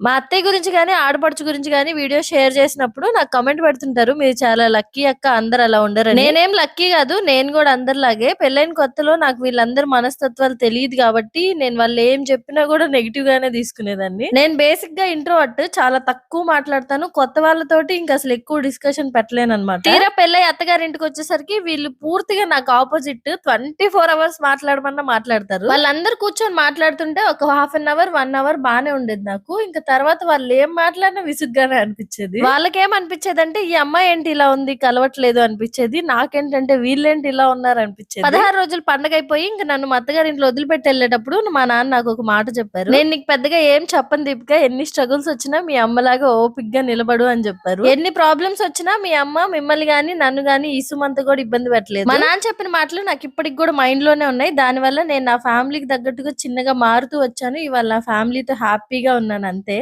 మా అత్తయ్య గురించి గాని, ఆడపడుచు గురించి గాని వీడియో షేర్ చేసినప్పుడు నాకు కామెంట్ పెడుతుంటారు. మీరు చాలా లక్కీ అక్క అందరూ అలా ఉండరని. నేనేం లక్కీ గాదు. నేను గూడా అందరిలాగే పెళ్ళైన కొత్తలో నాకు వీళ్ళందరి మనస్తత్వాలు తెలీదు గాబట్టి నేను వాళ్ళు ఏం చెప్పినా గూడా నెగెటివ్ గానే తీసుకునేదాన్ని. నేను బేసిక్‌గా ఇంట్రోవర్ట్ చాలా తక్కువ మాట్లాడతాను. కొత్త వాళ్ళతోటి ఇంక అసలు ఎక్కువ డిస్కషన్ పెట్టలేనన్నమాట. తీరా పెళ్ళై అత్తగారింటికొచ్చేసరికి వీళ్ళు పూర్తిగా నాకు అపోజిట్ 24 అవర్స్ మాట్లాడమన్నా మాట్లాడతారు. వాళ్ళందరూ కూర్చొని మాట్లాడుతుంటే ఒక హాఫ్ అన్ అవర్, 1 అవర్ బానే ఉండేది నాకు. ఇంక తర్వాత వాళ్ళు ఏం మాట్లాడినా విసుగ్గానే అనిపిచ్చేది. వాళ్ళకేం అనిపిచ్చేదంటే ఈ అమ్మాయి ఏంటి ఇలా ఉంది కలవట్లేదు అనిపిచ్చేది. నాకేంటంటే వీళ్ళేంటి ఇలా ఉన్నారు అనిపిచ్చేది. 16 రోజులు పండగైపోయి ఇంక నన్ను మా అత్తగారింట్లో వదిలిపెట్టి ఎళ్ళేటప్పుడు మా నాన్న నాకు ఒక మాట చెప్పారు. నేను నీకు పెద్దగా ఏం చెప్పను దీపిక ఎన్ని స్ట్రగుల్స్ వచ్చినా మీ అమ్మలాగా ఓపికగా నిలబడు అని చెప్పారు. ఎన్ని ప్రాబ్లమ్స్ వచ్చినా మీ అమ్మ మిమ్మల్ని గాని నన్ను గాని ఈ సుమంత్ కూడా ఇబ్బంది పెట్టలేదు. మా నాన్న చెప్పిన మాటలు నాకు ఇప్పటికి కూడా మైండ్లోనే ఉన్నాయి. దానివల్ల నేను నా ఫ్యామిలీకి తగ్గట్టుగా చిన్నగా మారుతూ వచ్చాను. ఇవాళ నా ఫ్యామిలీతో హ్యాపీగా ఉన్నాను అంతే.